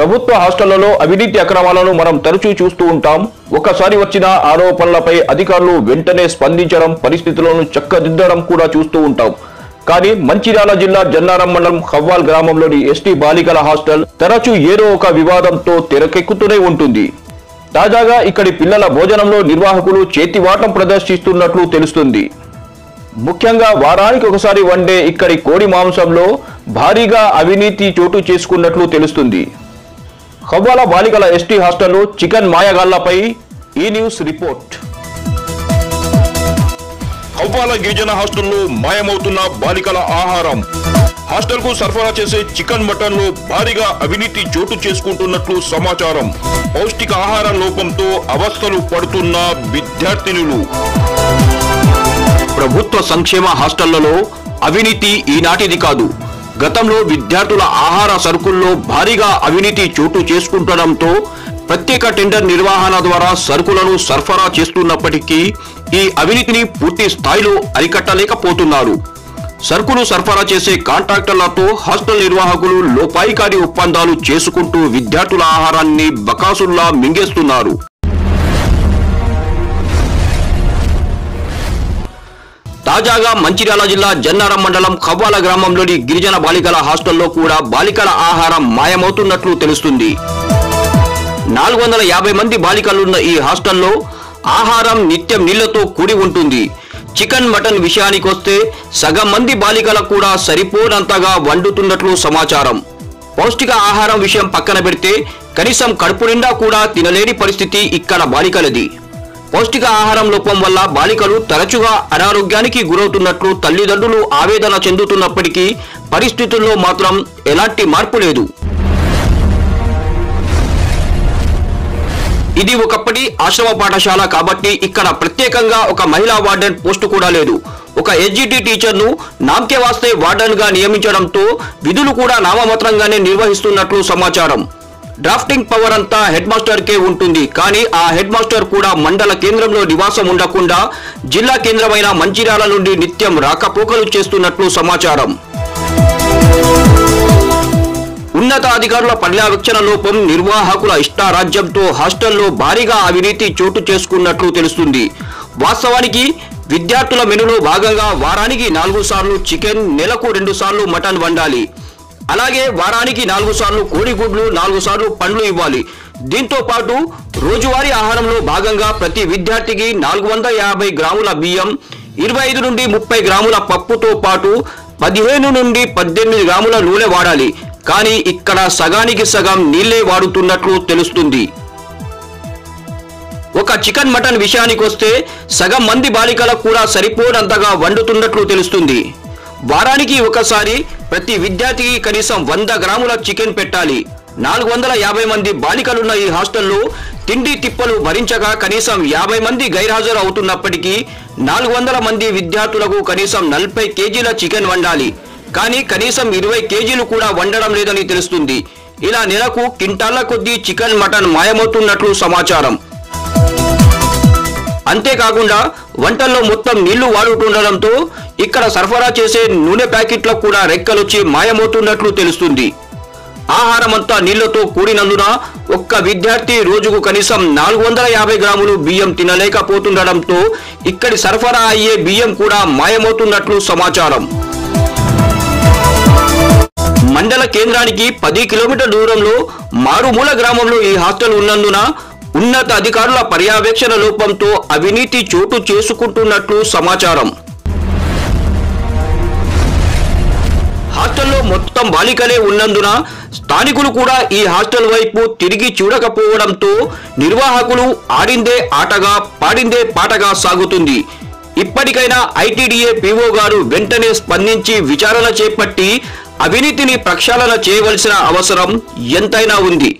ప్రభుత్వ హాస్టళ్ళలో అవినీతి అక్రమాలను మనం తరచూ చూస్తూ ఉంటాం. ఒకసారి వచ్చిన ఆరోపణలపై అధికారులు వెంటనే స్పందించడం పరిస్థితులను చక్కదిద్దడం కూడా చూస్తూ ఉంటాం. కానీ మంచిర్యాల జిల్లా జన్నారం మండలం హవ్వాల్ గ్రామంలోని ఎస్టీ బాలికల హాస్టల్ తరచూ ఏదో ఒక వివాదంతో తెరకెక్కుతూనే ఉంటుంది. తాజాగా ఇక్కడి పిల్లల భోజనంలో నిర్వాహకులు చేతివాటం ప్రదర్శిస్తున్నట్లు తెలుస్తుంది. ముఖ్యంగా వారానికి ఒకసారి వండే ఇక్కడి కోడి మాంసంలో భారీగా అవినీతి చోటు చేసుకున్నట్లు తెలుస్తుంది. ఖవ్వాల బాలికల ఎస్టీ హాస్టల్లో చికెన్ మాయగాళ్ళపై ఈ న్యూస్ రిపోర్ట్. కవ్వాల గిరిజన హాస్టల్లో మాయమవుతున్న బాలికల ఆహారం. హాస్టల్కు సరఫరా చేసే చికెన్ మటన్లో భారీగా అవినీతి చోటు చేసుకుంటున్నట్లు సమాచారం. పౌష్టిక ఆహార లోపంతో అవస్థలు పడుతున్న విద్యార్థినులు. ప్రభుత్వ సంక్షేమ హాస్టళ్ళలో అవినీతి ఈనాటిది కాదు. గతంలో విద్యార్థుల ఆహార సరుకుల్లో భారీగా అవినీతి చోటు చేసుకుంటడంతో ప్రత్యేక టెండర్ నిర్వహణ ద్వారా సరుకులను సరఫరా చేస్తున్నప్పటికీ ఈ అవినీతిని పూర్తి స్థాయిలో అరికట్టలేకపోతున్నారు. సరుకులు సరఫరా చేసే కాంట్రాక్టర్లతో హాస్టల్ నిర్వాహకులు లోపాయికారి ఒప్పందాలు చేసుకుంటూ విద్యార్థుల ఆహారాన్ని బకాసుల్లా మింగేస్తున్నారు. తాజాగా మంచిర్యాల జిల్లా జన్నారం మండలం ఖవ్వాల గ్రామంలోని గిరిజన బాలికల హాస్టల్లో కూడా బాలికల ఆహారం మాయమవుతున్నట్లు తెలుస్తుంది. నాలుగు వందల యాభై మంది బాలికలున్న ఈ హాస్టల్లో ఆహారం నిత్యం నీళ్ళతో కూడి ఉంటుంది. చికెన్ మటన్ విషయానికొస్తే సగం మంది బాలికలకు కూడా సరిపోనంతగా వండుతున్నట్లు సమాచారం. పౌష్టిక ఆహారం విషయం పక్కన పెడితే కనీసం కడుపు నిండా కూడా తినలేని పరిస్థితి ఇక్కడ బాలికలది. పౌష్టిక ఆహారం లోపం వల్ల బాలికలు తరచుగా అనారోగ్యానికి గురవుతున్నట్లు తల్లిదండ్రులు ఆవేదన చెందుతున్నప్పటికీ పరిస్థితుల్లో మాత్రం ఎలాంటి మార్పు లేదు. ఇది ఒకప్పటి ఆశ్రమ పాఠశాల కాబట్టి ఇక్కడ ప్రత్యేకంగా ఒక మహిళా వార్డెన్ పోస్టు కూడా లేదు. ఒక ఎస్జిటి టీచర్ను నామకే వాస్తే వార్డెన్గా నియమించడంతో విధులు కూడా నామమాత్రంగానే నిర్వహిస్తున్నట్లు సమాచారం. డ్రాఫ్టింగ్ పవర్ అంతా హెడ్ మాస్టర్ కే ఉంటుంది. కానీ ఆ హెడ్ మాస్టర్ కూడా మండల కేంద్రంలో నివాసం ఉండకుండా జిల్లా కేంద్రమైన మంచిర్యాల నుండి నిత్యం రాకపోకలు చేస్తున్నట్లు సమాచారం. ఉన్నతాధికారుల పర్యవేక్షణ లోపం నిర్వాహకుల ఇష్టారాజ్యంతో హాస్టల్లో భారీగా అవినీతి చోటు చేసుకున్నట్లు తెలుస్తుంది. వాస్తవానికి విద్యార్థుల మెనులో భాగంగా వారానికి నాలుగు సార్లు చికెన్ నెలకు రెండు సార్లు మటన్ వండాలి. అలాగే వారానికి నాలుగు సార్లు కోడిగుడ్లు నాలుగు సార్లు పండ్లు ఇవ్వాలి. దీంతో పాటు రోజువారీ ఆహారంలో భాగంగా ప్రతి విద్యార్థికి నాలుగు వందల యాభై గ్రాముల బియ్యం ఇరవై ఐదు నుండి ముప్పై గ్రాముల పప్పుతో పాటు పదిహేను నుండి పద్దెనిమిది గ్రాముల నూనె వాడాలి. కానీ ఇక్కడ సగానికి సగం నీళ్ళే వాడుతున్నట్లు తెలుస్తుంది. ఒక చికెన్ మటన్ విషయానికి వస్తే సగం మంది బాలికలకు కూడా సరిపోనంతగా వండుతున్నట్లు తెలుస్తుంది. వారానికి ఒకసారి ప్రతి విద్యార్థికి కనీసం వంద గ్రాముల చికెన్ పెట్టాలి. నాలుగు వందల యాభై మంది బాలికలున్న ఈ హాస్టల్లో తిండి తిప్పలు భరించగా కనీసం యాభై మంది గైర్హాజరు అవుతున్నప్పటికీ నాలుగు వందల మంది విద్యార్థులకు కనీసం నలభై కేజీల చికెన్ వండాలి. కానీ కనీసం ఇరవై కేజీలు కూడా వండడం లేదని తెలుస్తుంది. ఇలా నెలకు కింటాళ్ళ కొద్దీ చికెన్ మటన్ మాయమవుతున్నట్లు సమాచారం. అంతేకాకుండా వంటల్లో మొత్తం నీళ్ళు వాడుతుండడంతో ఇక్కడ సరఫరా చేసే నూనె ప్యాకెట్లకు కూడా రెక్కలొచ్చి మాయమవుతున్నట్లు తెలుస్తుంది. ఆహారమంతా నీళ్ళతో కూడినందున ఒక్క విద్యార్థి రోజుకు కనీసం నాలుగు వందల యాభై గ్రాములు బియ్యం తినలేకపోతుండడంతో ఇక్కడి సరఫరా అయ్యే బియ్యం కూడా మాయమవుతున్నట్లు సమాచారం. మండల కేంద్రానికి పది కిలోమీటర్ దూరంలో మారుమూల గ్రామంలో ఈ హాస్టల్ ఉన్నందున ఉన్నత అధికారుల పర్యవేక్షణ లోపంతో అవినీతి చోటు చేసుకుంటున్నట్లు సమాచారం. హాస్టల్లో మొత్తం బాలికలే ఉన్నందున స్థానికులు కూడా ఈ హాస్టల్ వైపు తిరిగి చూడకపోవడంతో నిర్వాహకులు ఆడిందే ఆటగా పాడిందే పాటగా సాగుతుంది. ఇప్పటికైనా ఐటీడీఏ పీఓ గారు వెంటనే స్పందించి విచారణ చేపట్టి అవినీతిని ప్రక్షాళన చేయవలసిన అవసరం ఎంతైనా ఉంది.